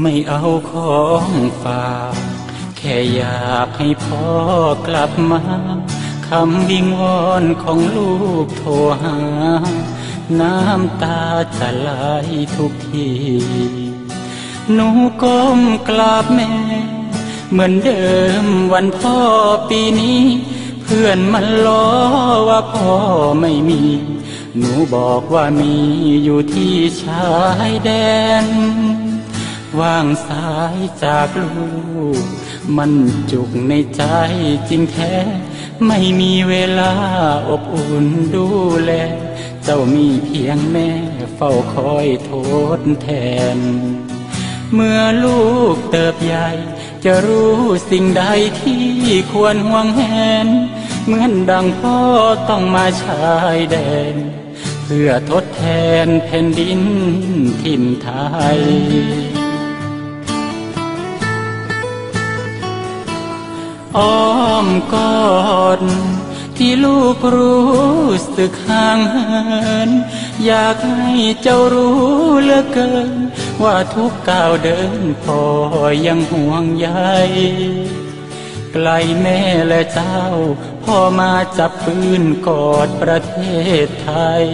ไม่เอาของฝาก แค่อยากให้พ่อกลับมาคำวิงวอนของลูกโทรหา น้ำตาจะไหลทุกที หนูก้มกราบแม่ เหมือนเดิมวันพ่อปีนี้ พื่อนมันล้อว่าพ่อไม่มี หนูบอกว่ามีอยู่ที่ชายแดน ว่างสายจากลูก มันจุกในใจจริงแท้ ไม่มีเวลาอบอุ่นดูแล เจ้ามีเพียงแม่เฝ้าคอยโทษแทน เมื่อลูกเติบใหญ่ จะรู้สิ่งใดที่ควรห่วงแหน เหมือนดังพ่อต้องมาชายแดน เพื่อทดแทนแผ่นดินถิ่นไทย อ้อมกอดที่ลูกรู้สึกห่างเหิน อยากให้เจ้ารู้เหลือเกิน ว่าทุกก้าวเดินพ่อยังห่วงใย ไกลแม่และเจ้า พ่อมาจับปืนกอดประเทศไทย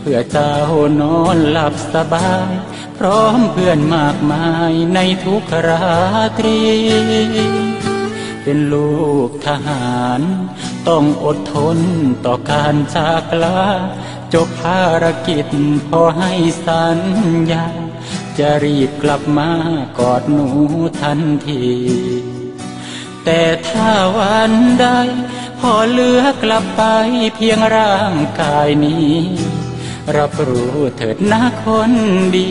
เพื่อเจ้านอนหลับสบาย พร้อมเพื่อนมากมายในทุกราตรี เป็นลูกทหาร ต้องอดทนต่อการจากลาจบภารกิจพอให้สัญญา จะรีบกลับมากอดหนูทันที แต่ถ้าวันใดพอเหลือกลับไปเพียงร่างกายนี้ รับรู้เถิดนะคนดี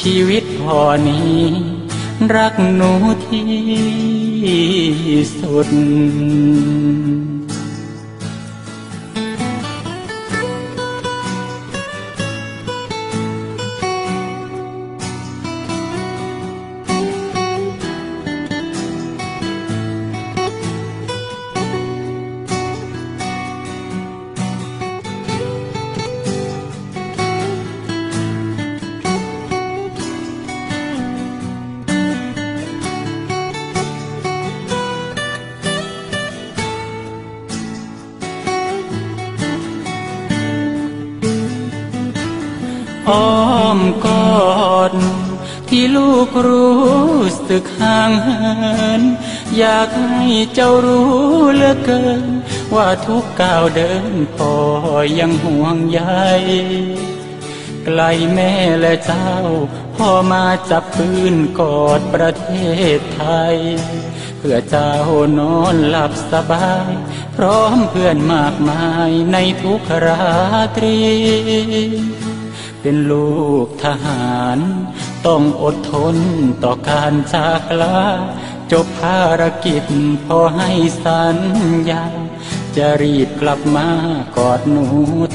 ชีวิตพอนี้ รักหนูที่สุด อ้อมกอด ที่ลูกรู้สึกห่างเหิน อยากให้เจ้ารู้เหลือเกิน ว่าทุกก้าวเดินพ่อยังห่วงใยไกลแม่และเจ้า พ่อมาจับปืนกอดประเทศไทย เพื่อเจ้านอนหลับสบาย พร้อมเพื่อนมากมายในทุกราตรี เป็นลูกทหาร ต้องอดทนต่อการจากลาจบภารกิจพอให้สัญญา จะรีบกลับมากอดหนู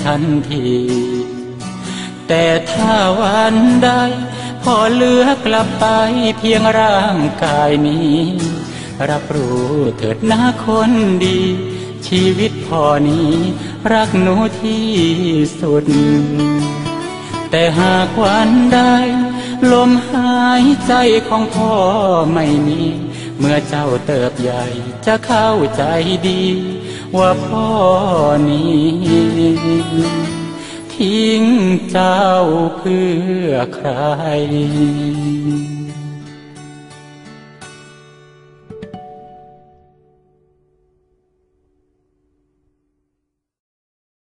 ทันที แต่ถ้าวันใดพอเลือกลับไปเพียงร่างกายนี้ รับรู้เถิดหนะคนดี ชีวิตพอนี้ รักหนูที่สุด แต่หากวันใดลมหายใจของพ่อไม่มี เมื่อเจ้าเติบใหญ่จะเข้าใจดี ว่าพ่อนี้ทิ้งเจ้าเพื่อใคร